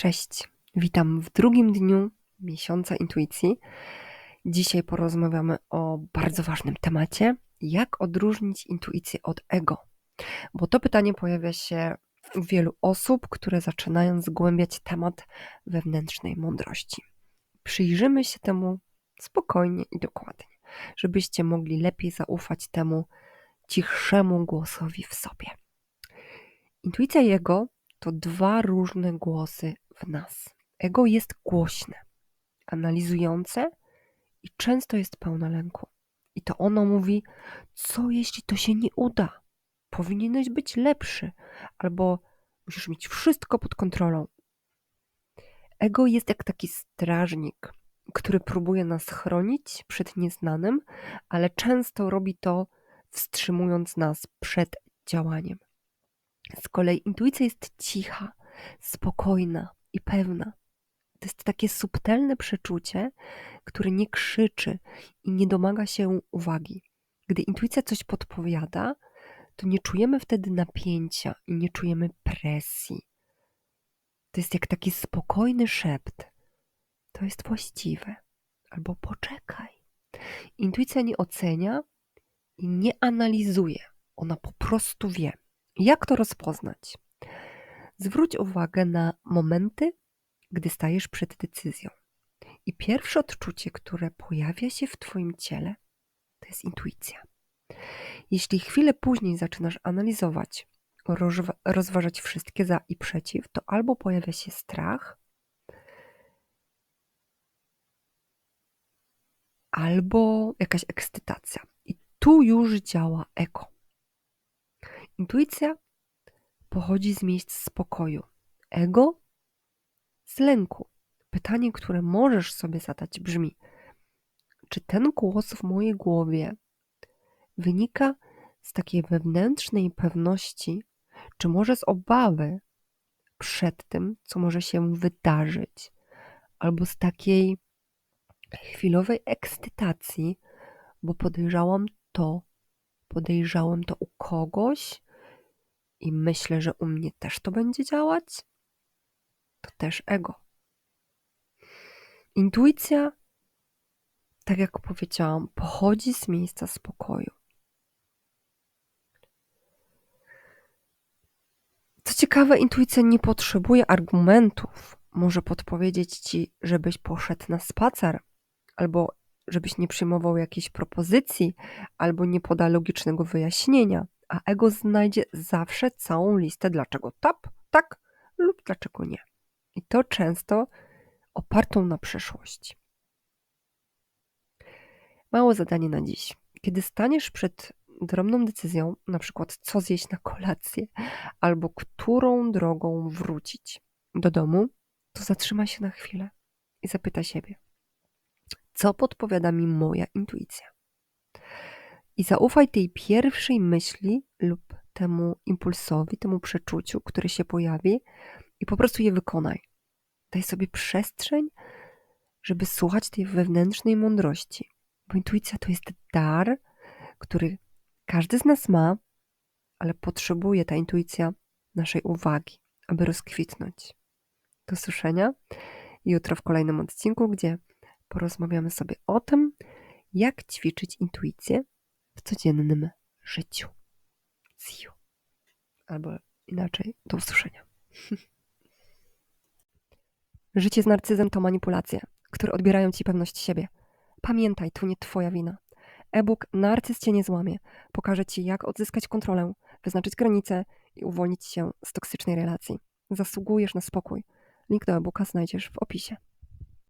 Cześć, witam w drugim dniu miesiąca intuicji. Dzisiaj porozmawiamy o bardzo ważnym temacie: jak odróżnić intuicję od ego? Bo to pytanie pojawia się u wielu osób, które zaczynają zgłębiać temat wewnętrznej mądrości. Przyjrzymy się temu spokojnie i dokładnie, żebyście mogli lepiej zaufać temu cichszemu głosowi w sobie. Intuicja jego to dwa różne głosy w nas. Ego jest głośne, analizujące i często jest pełne lęku. I to ono mówi, co jeśli to się nie uda? Powinieneś być lepszy, albo musisz mieć wszystko pod kontrolą. Ego jest jak taki strażnik, który próbuje nas chronić przed nieznanym, ale często robi to wstrzymując nas przed działaniem. Z kolei intuicja jest cicha, spokojna i pewna. To jest takie subtelne przeczucie, które nie krzyczy i nie domaga się uwagi. Gdy intuicja coś podpowiada, to nie czujemy wtedy napięcia i nie czujemy presji. To jest jak taki spokojny szept. To jest właściwe. Albo poczekaj. Intuicja nie ocenia i nie analizuje. Ona po prostu wie. Jak to rozpoznać? Zwróć uwagę na momenty, gdy stajesz przed decyzją. I pierwsze odczucie, które pojawia się w Twoim ciele, to jest intuicja. Jeśli chwilę później zaczynasz analizować, rozważać wszystkie za i przeciw, to albo pojawia się strach, albo jakaś ekscytacja. I tu już działa eko. Intuicja pochodzi z miejsc spokoju, ego z lęku. Pytanie, które możesz sobie zadać brzmi: czy ten głos w mojej głowie wynika z takiej wewnętrznej pewności, czy może z obawy przed tym, co może się wydarzyć, albo z takiej chwilowej ekscytacji, bo podejrzałam to, podejrzałem to u kogoś, i myślę, że u mnie też to będzie działać, to też ego. Intuicja, tak jak powiedziałam, pochodzi z miejsca spokoju. Co ciekawe, intuicja nie potrzebuje argumentów. Może podpowiedzieć ci, żebyś poszedł na spacer, albo żebyś nie przyjmował jakiejś propozycji, albo nie poda logicznego wyjaśnienia a ego znajdzie zawsze całą listę dlaczego tap, tak lub dlaczego nie. I to często opartą na przeszłości. Mało zadanie na dziś. Kiedy staniesz przed drobną decyzją, na przykład co zjeść na kolację, albo którą drogą wrócić do domu, to zatrzyma się na chwilę i zapyta siebie, co podpowiada mi moja intuicja. I zaufaj tej pierwszej myśli lub temu impulsowi, temu przeczuciu, który się pojawi, i po prostu je wykonaj. Daj sobie przestrzeń, żeby słuchać tej wewnętrznej mądrości. Bo intuicja to jest dar, który każdy z nas ma, ale potrzebuje ta intuicja naszej uwagi, aby rozkwitnąć. Do słyszenia jutro w kolejnym odcinku, gdzie porozmawiamy sobie o tym, jak ćwiczyć intuicję codziennym życiu. See you. Albo inaczej, do usłyszenia. Życie z narcyzem to manipulacje, które odbierają ci pewność siebie. Pamiętaj, to nie twoja wina. E-book Narcyz cię nie złamie. Pokaże ci, jak odzyskać kontrolę, wyznaczyć granice i uwolnić się z toksycznej relacji. Zasługujesz na spokój. Link do e-booka znajdziesz w opisie.